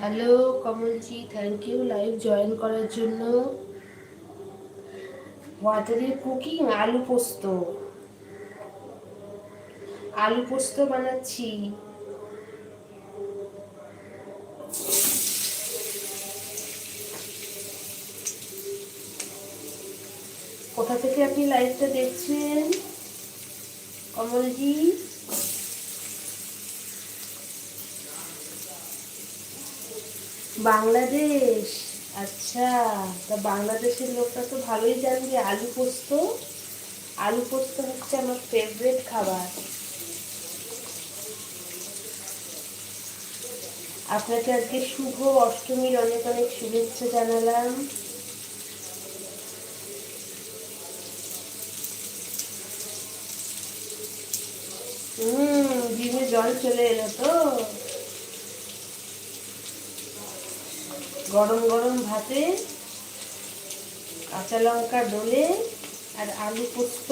Hello, Kamalji thank you live join করার জন্য। হোয়াটারি cooking আলু পোস্ত। আলু পোস্ত বানাচ্ছি। কোথা থেকে আপনি লাইভটা দেখছেন? কমলজি? বাংলাদেশ। আচ্ছা তা বাংলাদেশের লোকটা তো ভালোই জানবে। আলু পোস্ত? আলু পোস্ত হচ্ছে আমার ফেভারিট খাবার। আপনাকে আজকে শুভ অষ্টমীর অনেক অনেক শুভেচ্ছা জানালাম। হুম জিভে জল চলে এলো তো? গরম গরম ভাতে কাঁচা লঙ্কা ডলে আর আলু পোস্ত।